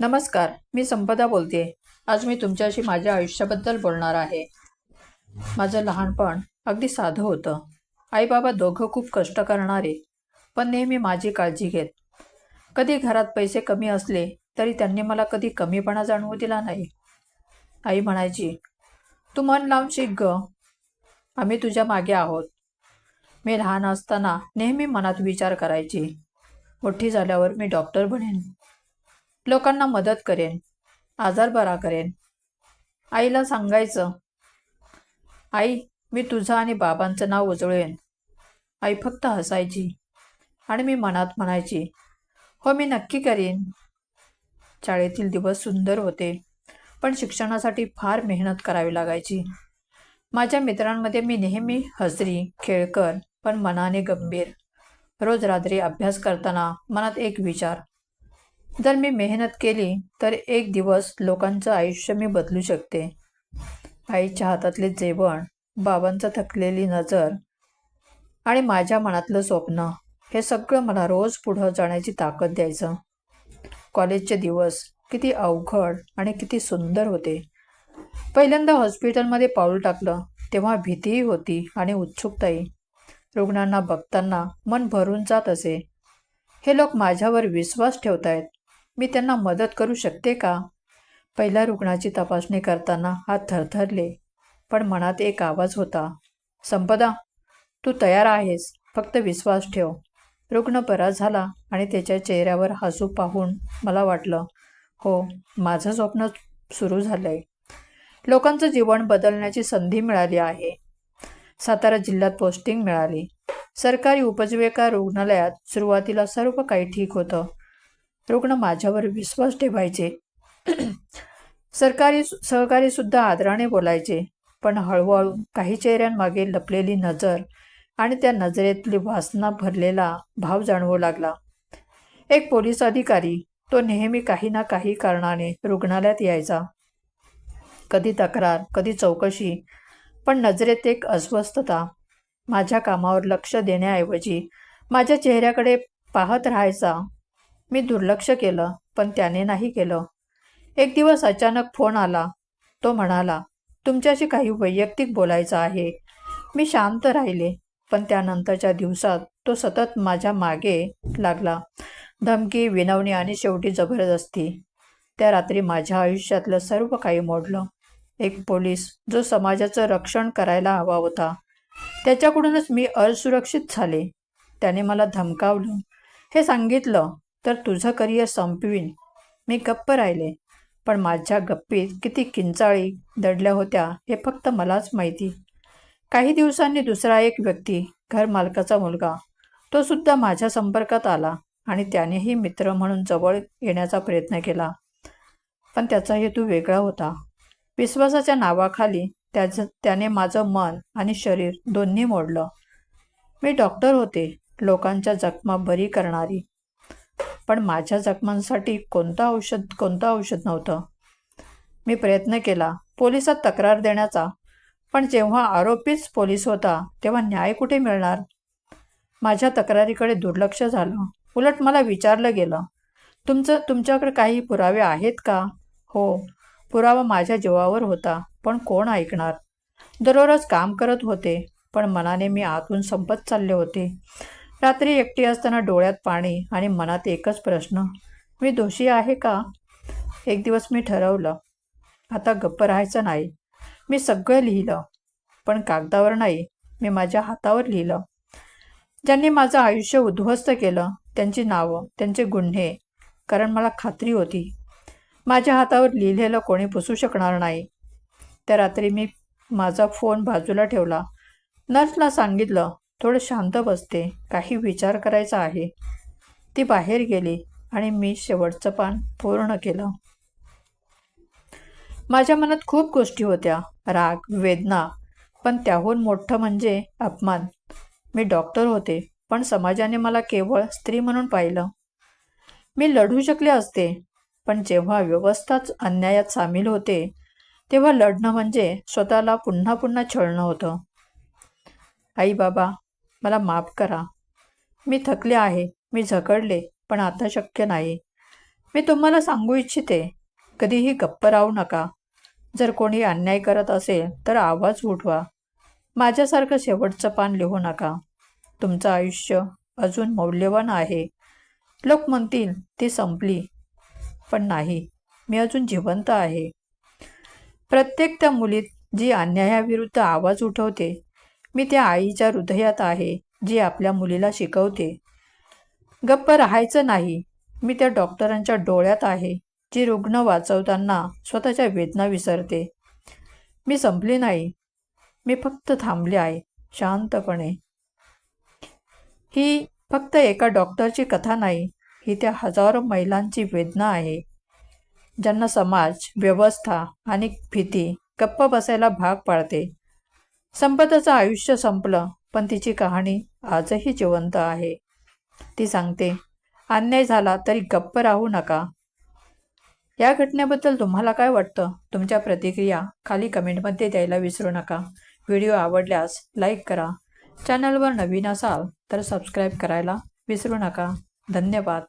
नमस्कार मी संपदा बोलते आज मी तुमच्याशी माझ्या आयुष्याबद्दल बोलणार आहे. माझं लहानपण अगदी साधं होतं. आई बाबा दोघं खूप कष्ट करणारे पण नेहमी माझी काळजी घेत. कधी घरात पैसे कमी असले तरी त्यांनी मला कधी कमीपणा जाणवू दिला नाही. आई म्हणायची तू मन लावून शिक ग. आम्ही तुझ्या मागे आहोत. मी लहान असताना नेहमी मनात विचार करायची. मोठी झाल्यावर मी डॉक्टर बनेन. लोकांना मदत करेन आजार बरा करेन. आईला सांगायचं आई मी तुझं आणि बाबांचं नाव उजळेन. आई फक्त हसायची आणि मी मनात म्हणायची हो मी नक्की करीन. शाळेतील दिवस सुंदर होते पण शिक्षणासाठी फार मेहनत करावी लागायची. माझ्या मित्रांमध्ये मी नेहमी हजरी खेळकर पण मनाने गंभीर. रोज रात्री अभ्यास करताना मनात एक विचार जर मी मेहनत केली तर एक दिवस लोकांचं आयुष्य मी बदलू शकते. आईच्या हातातले जेवण बाबांचं थकलेली नजर आणि माझ्या मनातलं स्वप्न हे सगळं मला रोज पुढं जाण्याची ताकद द्यायचं. कॉलेजचे दिवस किती अवघड आणि किती सुंदर होते. पहिल्यांदा हॉस्पिटलमध्ये पाऊल टाकलं तेव्हा भीतीही होती आणि उत्सुकताही. रुग्णांना बघताना मन भरून जात असे. हे लोक माझ्यावर विश्वास ठेवतायत. मी त्यांना मदत करू शकते का? पहिल्या रुग्णाची तपासणी करताना हात थरथरले पण मनात एक आवाज होता संपदा तू तयार आहेस फक्त विश्वास ठेव. रुग्ण बरा झाला आणि त्याच्या चेहऱ्यावर हसू पाहून मला वाटलं हो माझं स्वप्न सुरू झालंय. लोकांचं जीवन बदलण्याची संधी मिळाली आहे. सातारा जिल्ह्यात पोस्टिंग मिळाली. सरकारी उपजीविका रुग्णालयात सुरुवातीला सर्व काही ठीक होतं रुग्ण माझ्यावर विश्वास ठेवायचे. सरकारी सहकारी सुद्धा आदराने बोलायचे पण हळूहळू काही चेहऱ्यांमागे लपलेली नजर आणि त्या नजरेतली वासना भरलेला भाव जाणवू लागला. एक पोलीस अधिकारी तो नेहमी काही ना काही कारणाने रुग्णालयात यायचा. कधी तक्रार कधी चौकशी पण नजरेत एक अस्वस्थता. माझ्या कामावर लक्ष देण्याऐवजी माझ्या चेहऱ्याकडे पाहत राहायचा मी दुर्लक्ष केलं पण त्याने नाही केलं. एक दिवस अचानक फोन आला. तो म्हणाला तुमच्याशी काही वैयक्तिक बोलायचं आहे. मी शांत राहिले पण त्यानंतरच्या दिवसात तो सतत माझ्या मागे लागला. धमकी विनवणी आणि शेवटी जबरदस्ती. त्या रात्री माझ्या आयुष्यातलं सर्व काही मोडलं. एक पोलीस जो समाजाचं रक्षण करायला हवा होता. त्याच्याकडूनच मी असुरक्षित झाले. त्याने मला धमकावलं. हे सांगितलं तर तुझं करिअर संपवीन. मी गप्प राहिले. पण माझ्या गप्पीत किती किंचाळी दडल्या होत्या हे फक्त मलाच माहिती. काही दिवसांनी दुसरा एक व्यक्ती घरमालकाचा मुलगा तो सुद्धा माझ्या संपर्कात आला आणि त्यानेही मित्र म्हणून जवळ येण्याचा प्रयत्न केला. पण त्याचा हेतू वेगळा होता. विश्वासाच्या नावाखाली त्याचं त्याने माझं मन आणि शरीर दोन्ही मोडलं. मी डॉक्टर होते. लोकांच्या जखमा बरी करणारी. पण माझ्या जखमांसाठी कोणतं औषध कोणतं औषध नव्हतं. मी प्रयत्न केला पोलिसात तक्रार देण्याचा. पण जेव्हा आरोपीच पोलीस होता तेव्हा न्याय कुठे मिळणार? माझ्या तक्रारीकडे दुर्लक्ष झालं. उलट मला विचारलं गेलं तुमचं तुमच्याकडे काही पुरावे आहेत का? हो पुरावा माझ्या जीवावर होता पण कोण ऐकणार? दररोज काम करत होते पण मनाने मी आतून संपत चालले होते. रात्री एकटी असताना डोळ्यात पाणी आणि मनात एकच प्रश्न मी दोषी आहे का? एक दिवस मी ठरवलं. आता गप्प राहायचं नाही. मी सगळं लिहिलं पण कागदावर नाही. मी माझ्या हातावर लिहिलं. ज्यांनी माझं आयुष्य उद्ध्वस्त केलं त्यांची नावं त्यांचे गुन्हे कारण मला खात्री होती. माझ्या हातावर लिहिलेलं कोणी पुसू शकणार नाही. त्या रात्री मी माझा फोन बाजूला ठेवला. नर्सला सांगितलं थोडं शांत बसते. काही विचार करायचा आहे. ती बाहेर गेली आणि मी शेवटचं पान पूर्ण केलं. माझ्या मनात खूप गोष्टी होत्या. राग वेदना पण त्याहून मोठं म्हणजे अपमान. मी डॉक्टर होते पण समाजाने मला केवळ स्त्री म्हणून पाहिलं. मी लढू शकले असते पण जेव्हा व्यवस्थाच अन्यायात सामील होते तेव्हा लढणं म्हणजे स्वतःला पुन्हा पुन्हा छळणं होतं. आई बाबा मला माफ करा. मी थकले आहे मी झकडले पण आता शक्य नाही. मी तुम्हाला सांगू इच्छिते कधीही गप्प राहू नका. जर कोणी अन्याय करत असेल तर आवाज उठवा. माझ्यासारखं शेवटचं पान लिहू नका. तुमचं आयुष्य अजून मौल्यवान आहे. लोक म्हणतील ती संपली. पण नाही मी अजून जिवंत आहे. प्रत्येक त्या मुलीत जी अन्यायाविरुद्ध आवाज उठवते मी त्या आईच्या हृदयात आहे जी आपल्या मुलीला शिकवते. गप्प राहायचं नाही. मी त्या डॉक्टरांच्या डोळ्यात आहे जी रुग्ण वाचवताना स्वतःच्या वेदना विसरते. मी संपली नाही. मी फक्त थांबले आहे शांतपणे. ही फक्त एका डॉक्टरची कथा नाही ही त्या हजारो महिलांची वेदना आहे. ज्यांना समाज व्यवस्था आणि भीती गप्प बसायला भाग पाडते. संपदाचं आयुष्य संपलं पण तिची कहाणी आजही जिवंत आहे. ती सांगते अन्याय झाला तरी गप्प राहू नका. या घटनेबद्दल तुम्हाला काय वाटतं? तुमच्या प्रतिक्रिया खाली कमेंटमध्ये द्यायला विसरू नका. व्हिडिओ आवडल्यास लाईक करा. चॅनलवर नवीन असाल तर सबस्क्राईब करायला विसरू नका. धन्यवाद.